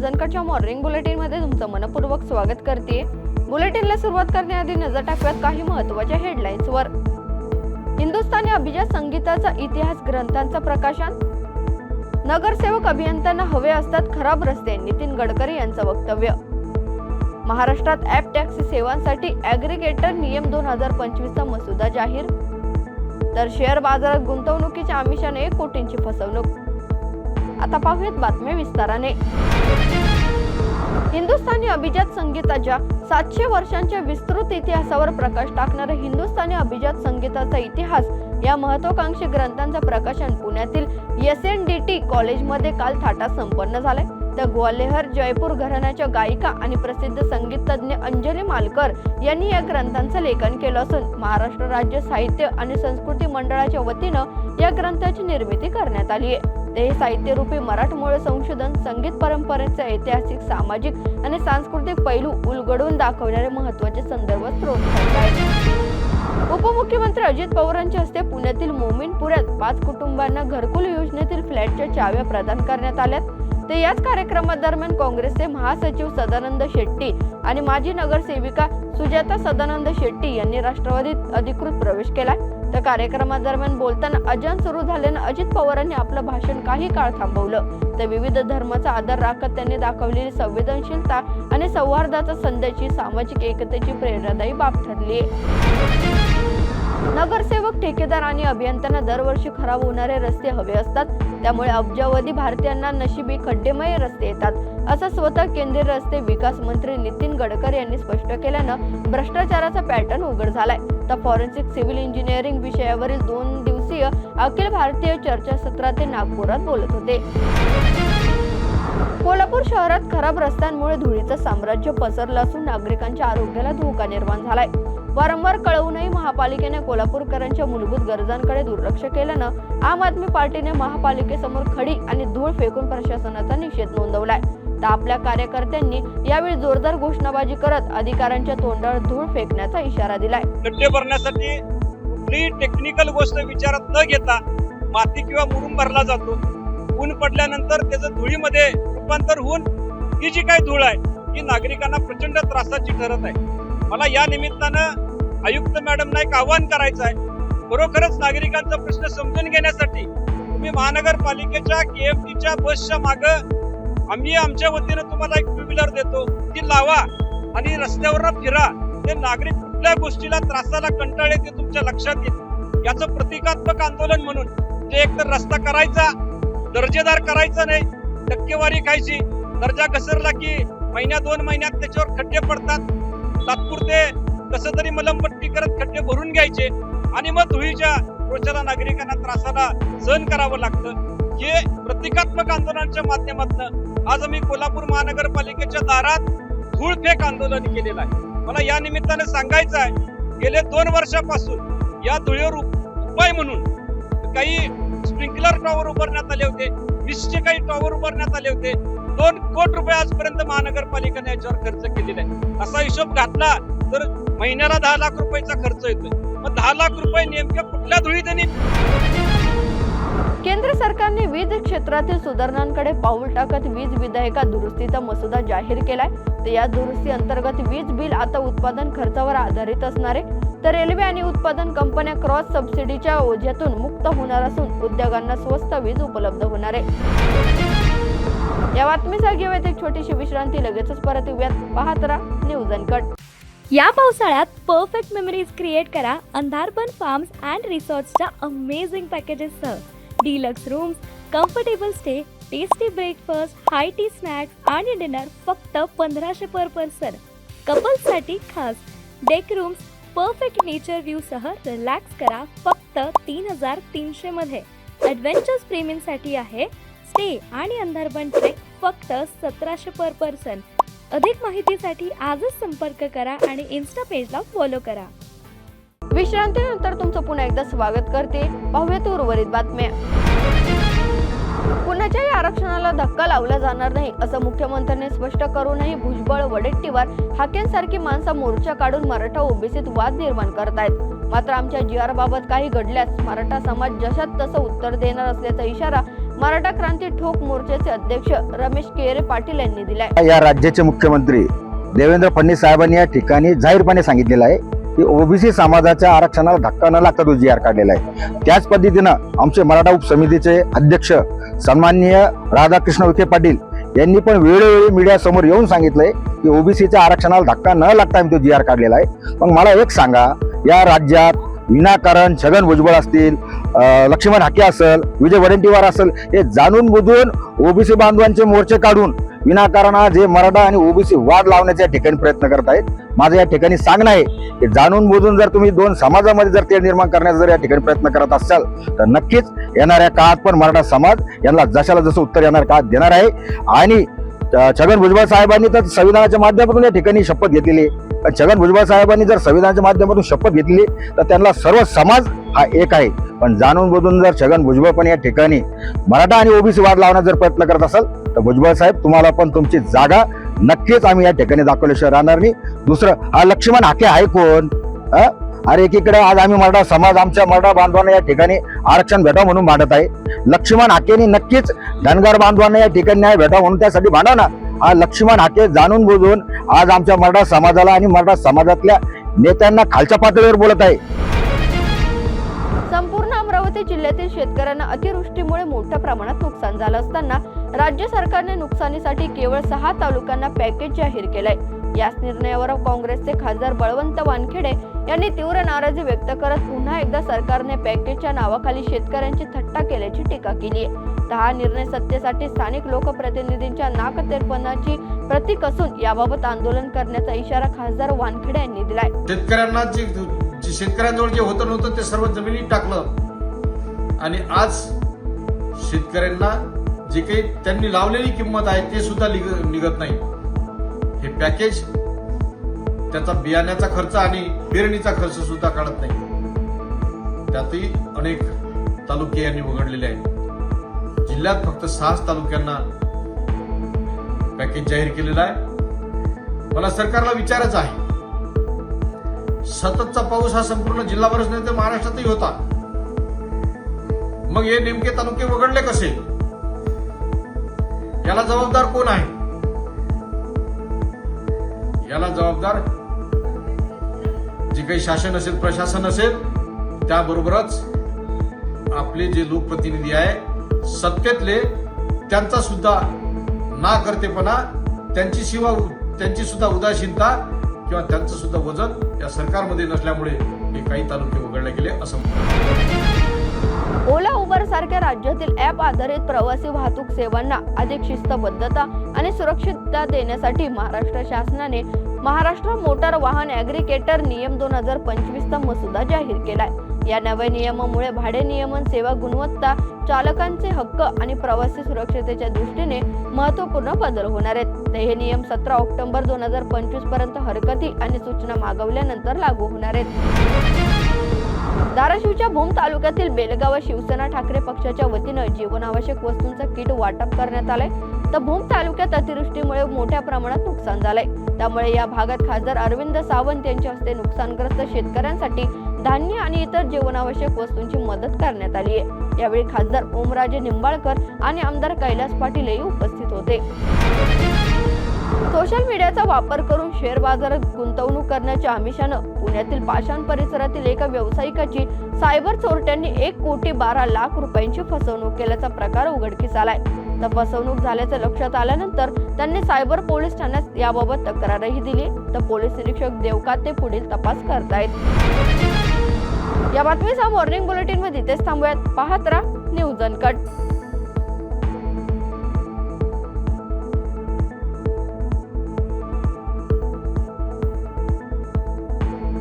News morning बुलेटिनमध्ये तुमचं मनपूर्वक स्वागत करते. बुलेटिनला सुरुवात करण्याआधी नजर टाकूयात काही महत्त्वाच्या हेडलाईन्सवर. हिंदुस्थानी अभिजात संगीताचा इतिहास ग्रंथांचं प्रकाशन. नगरसेवक अभियंत्यांना हवे असतात खराब रस्ते नितीन गडकरी यांचं वक्तव्य. महाराष्ट्रात ॲप टॅक्सी सेवांसाठी ॲग्रिगेटर नियम दोन हजार पंचवीसचा मसुदा जाहीर. तर शेअर बाजारात गुंतवणुकीच्या आमिषाने एक कोटींची फसवणूक. आता पाहूयात बातम्या विस्ताराने. हिंदुस्थानी अभिजात संगीताच्या सातशे वर्षांच्या विस्तृत इतिहासावर प्रकाश टाकणारे हिंदुस्थानी अभिजात संगीताचा इतिहास या महत्वाकांक्षी ग्रंथांचं प्रकाशन पुण्यातील एस एन डी टी कॉलेजमध्ये काल थाटात संपन्न झालंय. तर ग्वाल्हेर जयपूर घराण्याच्या गायिका आणि प्रसिद्ध संगीत तज्ज्ञ अंजली मालकर यांनी या ग्रंथांचं लेखन केलं असून महाराष्ट्र राज्य साहित्य आणि संस्कृती मंडळाच्या वतीनं या ग्रंथाची निर्मिती करण्यात आली आहे ते साहित्यरूपी मराठमोळे संशोधन संगीत परंपरेचे ऐतिहासिक सामाजिक आणि सांस्कृतिक पैलू उलगडून दाखवणारे महत्त्वाचे संदर्भ स्रोत उपमुख्यमंत्री अजित पवारांच्या हस्ते पुण्यातील मोमीनपुऱ्यात पाच कुटुंबांना घरकुल योजनेतील फ्लॅटच्या चाव्या प्रदान करण्यात आल्यात. ते याच कार्यक्रमादरम्यान काँग्रेसचे महासचिव सदानंद शेट्टी आणि माजी नगरसेविका सुजाता सदानंद शेट्टी यांनी राष्ट्रवादीत अधिकृत प्रवेश केला. तर कार्यक्रमादरम्यान बोलताना अजान सुरू झाल्यानं अजित पवारांनी आपलं भाषण काही काळ थांबवलं. तर विविध धर्माचा आदर राखत त्यांनी दाखवलेली संवेदनशीलता आणि सौहार्दाचा संदेशी सामाजिक एकतेची प्रेरणादायी बाब ठरली. आहे नगरसेवक ठेकेदार आणि अभियंत्यांना दरवर्षी खराब होणारे रस्ते हवे असतात. त्यामुळे अब्जावधी भारतीयांना नशिबी खड्डेमय रस्ते येतात असं स्वतः केंद्रीय रस्ते विकास मंत्री नितीन गडकरी यांनी स्पष्ट केल्यानं भ्रष्टाचाराचा पॅटर्न उघड झालाय. तर फॉरेन्सिक सिव्हिल इंजिनिअरिंग विषयावरील दोन दिवसीय अखिल भारतीय चर्चासत्रात ते नागपुरात बोलत होते. कोल्हापूर शहरात खराब रस्त्यांमुळे धुळीचं साम्राज्य पसरलं असून नागरिकांच्या आरोग्याला धोका निर्माण झालाय. वारंवार कळवूनही महापालिकेने कोल्हापूरकरांच्या मूलभूत गरजांकडे दुर्लक्ष केल्यानं आम आदमी पार्टीने महापालिकेसमोर खडी आणि धूळ फेकून प्रशासनाचा निषेध नोंदवलाय. तर आपल्या कार्यकर्त्यांनी यावेळी जोरदार घोषणाबाजी करत अधिकाऱ्यांच्या तोंडावर धूळ फेकण्याचा इशारा दिलाय. खड्डे भरण्यासाठी कुठलीही टेक्निकल गोष्ट विचारात न घेता माती किंवा मुरुम भरला जातो. ऊन पडल्यानंतर त्याचं धुळीमध्ये रूपांतर होऊन ही जी काही धूळ आहे ही नागरिकांना प्रचंड त्रासाची ठरत आहे. मला या निमित्तानं आयुक्त मॅडमना एक आवाहन करायचं आहे. खरोखरच नागरिकांचा प्रश्न समजून घेण्यासाठी तुम्ही महानगरपालिकेच्या के एफ डीच्या बसच्या मागं आम्ही आमच्या वतीनं तुम्हाला एक टू व्हीलर देतो. ती लावा आणि रस्त्यावर फिरा. ते नागरिक कुठल्या गोष्टीला त्रासाला कंटाळे ते तुमच्या लक्षात येईल. याचं प्रतिकात्मक आंदोलन म्हणून जे एकतर रस्ता करायचा दर्जेदार करायचा नाही टक्केवारी खायची. दर्जा घसरला की महिन्या दोन महिन्यात त्याच्यावर खड्डे पडतात. तात्पुरते कसं तरी मलमपट्टी करत खड्डे भरून घ्यायचे आणि मग धुळीच्या रोजच्या नागरिकांना त्रासाला सहन करावं लागतं. हे प्रतिकात्मक आंदोलनाच्या माध्यमातून आज आम्ही कोल्हापूर महानगरपालिकेच्या दारात धूळफेक आंदोलन केलेलं आहे. मला या निमित्ताने सांगायचं आहे गेले दोन वर्षापासून या धुळीवर उपाय म्हणून काही स्प्रिंकलर टॉवर उभारण्यात आले होते. वीसचे काही टॉवर उभारण्यात आले होते. दोन कोटी रुपये आजपर्यंत महानगरपालिकेने याच्यावर खर्च केलेला आहे असा हिशोब घातला तर महिन्याला दहा लाख रुपयाचा खर्च येतोय. मग दहा लाख रुपये नेमक्या कुठल्या धुळी त्यांनी केंद्र सरकारने वीज क्षेत्रातील सुधारणांकडे पाऊल टाकत वीज विधेयका दुरुस्तीचा मसुदा जाहीर केलाय. तर या दुरुस्ती अंतर्गत वीज बिल आता उत्पादन खर्चावर आधारित असणारे तर रेल्वे आणि उत्पादन कंपन्या क्रॉस सबसिडीच्या ओझ्यातून मुक्त होणार असून उद्योगांना स्वस्त वीज उपलब्ध होणार आहे. या बातमीसह घेऊयात एक छोटीशी विश्रांती. लगेचच परत येऊयात. पाहत राहा न्यूज अनकट या पावसाळ्यात परफेक्ट मेमरीज क्रिएट करा अंधारबन फार्म्स अँड रिसॉर्ट्सच्या amazing पॅकेजेससह deluxe rooms comfortable stay tasty breakfast high tea snacks आणि डिनर फक्त पंधराशे पर पर्सन कपल्ससाठी खास. डेक रूम्स परफेक्ट नेचर व्ह्यूसह रिलॅक्स करा फक्त तीन हजार तीनशेमध्ये ॲडव्हेंचर्स प्रेमींसाठी आहे. स्टे आणि अंधारबन ट्रेक फक्त सतराशे पर पर्सन अधिक माहितीसाठी आजच संपर्क करा आणि इन्स्टा पेजला फॉलो करा. विश्रांतीनंतर तुमचं पुन्हा एकदा स्वागत करते. पाहूयात उर्वरित बातम्या. कुणाच्याही आरक्षणाला धक्का लावला जाणार नाही असं मुख्यमंत्र्यांनी स्पष्ट करूनही भुजबळ वडेट्टीवार हाकेंसारखी माणसं मोर्चा काढून मराठा ओबीसीत वाद निर्माण करत आहेत मात्र आमच्या जी आर बाबत काही घडल्यास मराठा समाज जशात तसं उत्तर देणार असल्याचा इशारा मराठा क्रांती ठोक मोर्चाचे अध्यक्ष रमेश केरे पाटील यांनी दिलाय. या राज्याचे मुख्यमंत्री देवेंद्र फडणवीस साहेबांनी या ठिकाणी जाहीरपणे सांगितलेलं आहे की ओबीसी समाजाच्या आरक्षणाला धक्का न लागता तो जी आर काढलेला आहे. त्याच पद्धतीनं आमचे मराठा उपसमितीचे अध्यक्ष सन्माननीय राधाकृष्ण विखे पाटील यांनी पण वेळोवेळी मीडिया समोर येऊन सांगितलंय की ओबीसीच्या आरक्षणाला धक्का न लागता आम्ही तो जी आर काढलेला आहे. मग मला एक सांगा या राज्यात विनाकारण छगन भुजबळ असतील लक्ष्मण हाके असेल विजय वडेंटीवार असेल हे जाणून बुजून ओबीसी बांधवांचे मोर्चे काढून विनाकारण जे मराठा आणि ओबीसी वाद लावण्याच्या ठिकाणी प्रयत्न करत आहेत माझं या ठिकाणी सांगणं आहे की जाणून बुजून जर तुम्ही दोन समाजामध्ये जर ते निर्माण करण्याचा जर या ठिकाणी प्रयत्न करत असाल तर नक्कीच येणाऱ्या काळात पण मराठा समाज यांना जशाला जसं उत्तर येणार काळात देणार आहे. आणि छगन भुजबळ साहेबांनी तर संविधानाच्या माध्यमातून या ठिकाणी शपथ घेतलेली आहे. छगन भुजबळ साहेबांनी जर संविधानाच्या माध्यमातून शपथ घेतली तर त्यांना सर्व समाज हा एक आहे. पण जाणून बुजून जर छगन भुजबळ पण या ठिकाणी मराठा आणि ओबीसी वाद लावण्याचा जर प्रयत्न करत असाल तर भुजबळ साहेब तुम्हाला पण तुमची जागा नक्कीच आम्ही या ठिकाणी दाखवल्याशिवाय राहणार नाही दुसरं हा लक्ष्मण हाके आहे कोण? अरे एकीकडे आज आम्ही मराठा समाज आमच्या मराठा बांधवांना या ठिकाणी आरक्षण भेटावं म्हणून मांडत आहे. लक्ष्मण हाकेने नक्कीच धनगर बांधवांना या ठिकाणी न्याय भेटावा म्हणून त्यासाठी भांडव ना. हा लक्ष्मण हाके जाणून बुजून आज आमच्या मराठा समाजाला आणि मराठा समाजातल्या नेत्यांना खालच्या पातळीवर बोलत आहे. संपूर्ण अमरावती जिल्ह्यातील शेतकऱ्यांना अतिवृष्टीमुळे मोठ्या प्रमाणात नुकसान झालं असताना राज्य सरकारने नुकसानीसाठी केवळ सहा तालुक्यांना पॅकेज जाहीर केलंय. याच निर्णयावर काँग्रेसचे खासदार बळवंत वानखेडे यांनी तीव्र नाराजी व्यक्त करत पुन्हा एकदा सरकारने पॅकेजच्या नावाखाली शेतकऱ्यांची थट्टा केल्याची टीका केली आहे तर हा निर्णय सत्तेसाठी स्थानिक लोकप्रतिनिधींच्या नाकतेरपणाची प्रतीक असून याबाबत आंदोलन करण्याचा इशारा खासदार वानखेडे यांनी दिलाय. शेतकऱ्यांना जे शेतकऱ्यांजवळ जे होतं नव्हतं ते सर्व जमिनीत टाकलं. आणि आज शेतकऱ्यांना जे काही त्यांनी लावलेली किंमत आहे ते सुद्धा निघत नाही. हे पॅकेज त्याचा बियाण्याचा खर्च आणि पेरणीचा खर्च सुद्धा काढत नाही. त्यातही अनेक तालुके यांनी वगळलेले आहेत. जिल्ह्यात फक्त सहाच तालुक्यांना पॅकेज जाहीर केलेलं आहे. मला सरकारला विचारच आहे. सततचा पाऊस हा संपूर्ण जिल्हाभरच नाही तर महाराष्ट्रातही होता. मग हे नेमके तालुके वगळले कसे? याला जबाबदार कोण आहे? याला जबाबदार जे काही शासन असेल प्रशासन असेल त्याबरोबरच आपले जे लोकप्रतिनिधी आहे सत्तेतले त्यांचा सुद्धा ना करतेपणा त्यांची शिवा त्यांची सुद्धा उदासीनता किंवा त्यांचं सुद्धा वजन या सरकारमध्ये नसल्यामुळे हे काही तालुके वगळले गेले असं ओला उबर सारख्या राज्यातील ॲप आधारित प्रवासी वाहतूक सेवांना अधिक शिस्तबद्धता आणि सुरक्षितता देण्यासाठी महाराष्ट्र शासनाने महाराष्ट्र मोटार वाहन ॲग्रिकेटर नियम दोन हजार पंचवीसचा मसुदा जाहीर केलाय. या नव्या नियमामुळे भाडे नियमन सेवा गुणवत्ता चालकांचे हक्क आणि प्रवासी सुरक्षतेच्या दृष्टीने महत्त्वपूर्ण बदल होणार आहेत. हे नियम सतरा ऑक्टोबर दोन हजार पंचवीसपर्यंत हरकती आणि सूचना मागवल्यानंतर लागू होणार आहेत. धाराशिवच्या भूम तालुक्यातील बेलगाव शिवसेना ठाकरे पक्षाच्या वतीनं जीवनावश्यक वस्तूंचं किट वाटप करण्यात आलंय. तर भूम तालुक्यात अतिवृष्टीमुळे मोठ्या प्रमाणात नुकसान झालंय. त्यामुळे या भागात खासदार अरविंद सावंत यांच्या हस्ते नुकसानग्रस्त शेतकऱ्यांसाठी धान्य आणि इतर जीवनावश्यक वस्तूंची मदत करण्यात आली आहे. यावेळी खासदार ओमराजे निंबाळकर आणि आमदार कैलास पाटीलही उपस्थित होते. मीडियाचा वापर करून शेअर बाजारात गुंतवणूक करण्याच्या आमिषानं पुण्यातील पाषाण परिसरातील एका व्यावसायिकाची सायबर चोरट्यांनी एक कोटी बारा लाख रुपयांची फसवणूक केल्याचा प्रकार उघडकीस आलाय. तर फसवणूक झाल्याचं लक्षात आल्यानंतर त्यांनी सायबर पोलीस ठाण्यात याबाबत तक्रारही दिली. तर पोलीस निरीक्षक देवकाते पुढील तपास करतायत. या बातमीचा मॉर्निंग बुलेटिनमध्ये इथेच थांबूयात. पाहत राहा न्यूज अनकट.